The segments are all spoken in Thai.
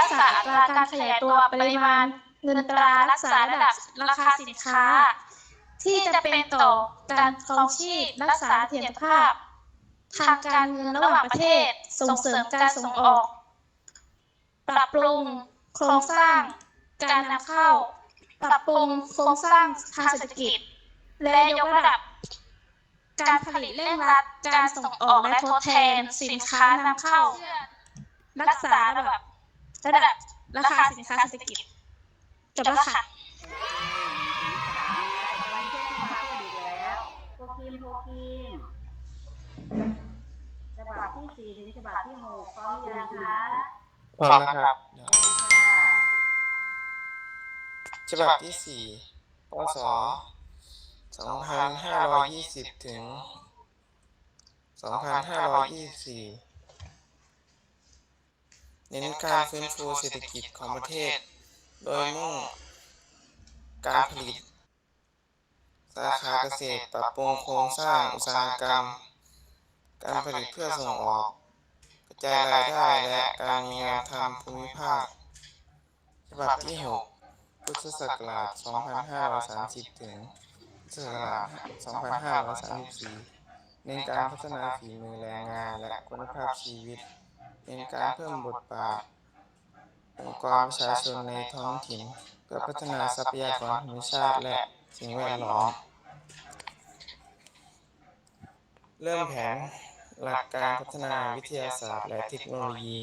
รักษาอัตราการขยายตัวปริมาณเงินตรารักษาระดับราคาสินค้า ที่จะเป็นต่อการครองชีพรักษาเสถียรภาพ ทางการเงินระหว่างประเทศส่งเสริมการส่งออก ปรับปรุงโครงสร้าง การนำเข้า ปรับปรุงโครงสร้างทางเศรษฐกิจ และยกระดับ การผลิตเร่งรัดการส่งออกและทดแทนสินค้านำเข้า รักษาระดับ ระดับราคาสินค้าเศรษฐกิจจบแล้วค่ะวันเช่นมาพูดอีกแล้วโปรคิมโปรคิมฉบับที่สี่ถึงฉบับที่หกพร้อมหรือยังคะพร้อมนะครับค่ะฉบับที่สี่พศสองพันห้าร้อยยี่สิบถึงสองพันห้าร้อยยี่สิบสี่ เน้นการฟื้นฟูเศรษฐกิจของประเทศ โดยมุ่งการผลิต สาขาเกษตรปรับปรุงโครงสร้างอุตสาหกรรม การผลิตเพื่อส่งออก กระจายรายได้และการมีงานทำภูมิภาคฉบับที่6พุทธศักราช 2530 ถึงพุทธศักราช 2534เน้นการพัฒนาฝีมือแรงงานและคุณภาพชีวิต เน้นการเพิ่มบทบาทองค์กรประชาชนในท้องถิ่น เพื่อพัฒนาทรัพยากรธรรมชาติและสิ่งแวดล้อม เริ่มแผนหลักการพัฒนาวิทยาศาสตร์และเทคโนโลยี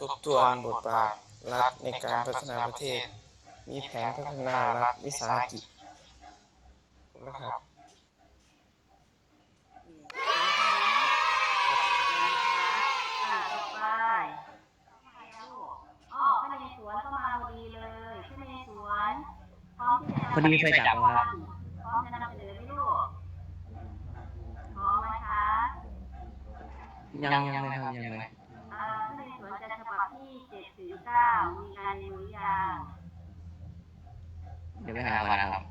ทบทวนบทบาทรัฐในการพัฒนาประเทศ มีแผนพัฒนารัฐวิสาหกิจนะครับ อ่าต่อไปอ๋อข้าในสวนเข้ามาพอดีเลยข้าในสวนพร้อมที่จะ พอดีไฟดับแล้วครับพร้อมจะนำเสนอไหมลูกพร้อมไหมคะยังยังเลยครับยังเลยอ่าข้าในสวนจะฉบับที่เจ็ดถึงเก้ามีงานในมือยางเดี๋ยวไปหาก่อนนะครับ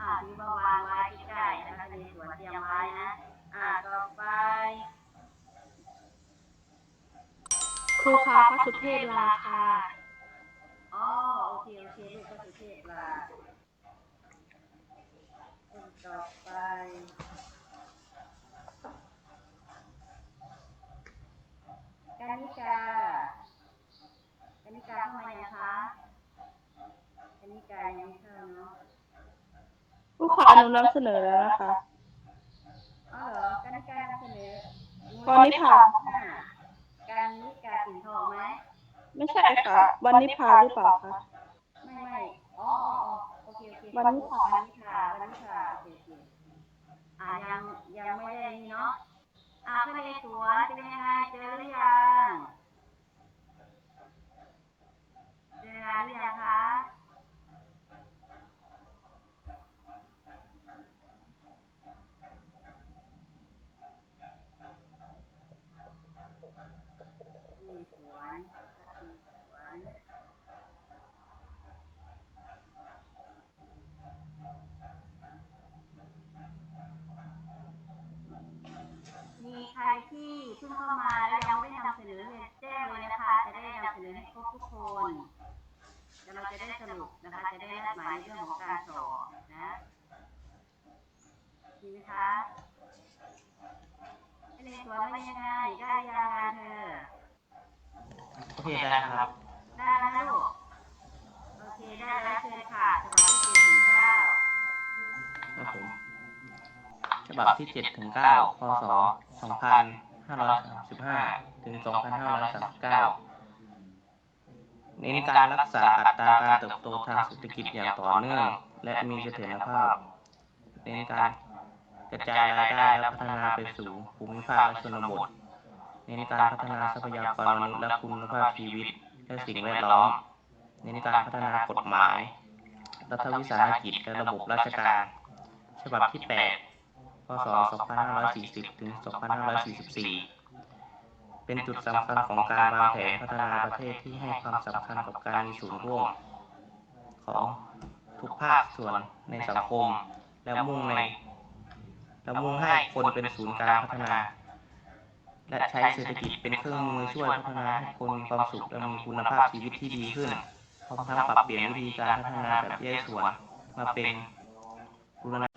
อ่าถือมาวางไว้ใกล้ๆนะคะในสวนเตรียมไว้นะ อ่าต่อไปครูคะพระสุเทพลาค่ะ ผู้ขอนุนำเสนอแล้วนะคะอ๋อเหรอกานิกานำเสนอวันนี้ค่าการนิกาปิ่นทองไหมไม่ใช่ค่ะ วันนี้พาหรือเปล่าคะไม่ไม่อ๋ออ๋อโอเคโอเควันนิพาวันนิพาวันนิพาโอเคโอเคอ่ายังยังไม่ได้นี่เนาะอ่าพระในสวนเป็นยังไงเจอหรือยังเจองานหรือยังคะมีสวนมีสวน มีใครที่ เพิ่งเข้ามาแล้วยังไม่ได้นำเสนอเลยแจ้งเลยนะคะ จะได้นำเสนอให้ครบทุกคนเดี๋ยวเราจะได้สรุปนะคะ จะได้นัดหมายในเรื่องของการสอบนะดีไหมคะให้ในสวนว่ายังไงได้ยังงานเธอโอเคได้ครับ ได้นะลูกโอเคได้แล้วเชิญค่ะฉบับที่สี่ถึงเก้าครับผมฉบับที่เจ็ดถึงเก้าพศ สองพันห้าร้อยสิบห้าถึงสองพันห้าร้อยสามสิบเก้าเน้นการรักษาอัตราการเติบโตทางเศรษฐกิจอย่างต่อเนื่อง และมีเสถียรภาพ เน้นการกระจายรายได้และพัฒนาไปสู่ภูมิภาคและชนบท เน้นการพัฒนาทรัพยากรมนุษย์และคุณภาพชีวิต และสิ่งแวดล้อม เน้นการพัฒนากฎหมาย รัฐวิสาหกิจและระบบราชการ ฉบับที่ 8 พศ 2540 ถึง 2544 เป็นจุดสำคัญของการวางแผนพัฒนาประเทศที่ให้ความสำคัญกับการมีส่วนร่วม ของทุกภาคส่วนในสังคม และมุ่งในและมุ่งให้คนเป็นศูนย์กลางพัฒนา และใช้เศรษฐกิจเป็นเครื่องมือช่วยพัฒนาให้คนมีความสุขและมีคุณภาพชีวิตที่ดีขึ้นพร้อมทั้งปรับเปลี่ยนวิธีการพัฒนาแบบแยกส่วนมาเป็นบูรณ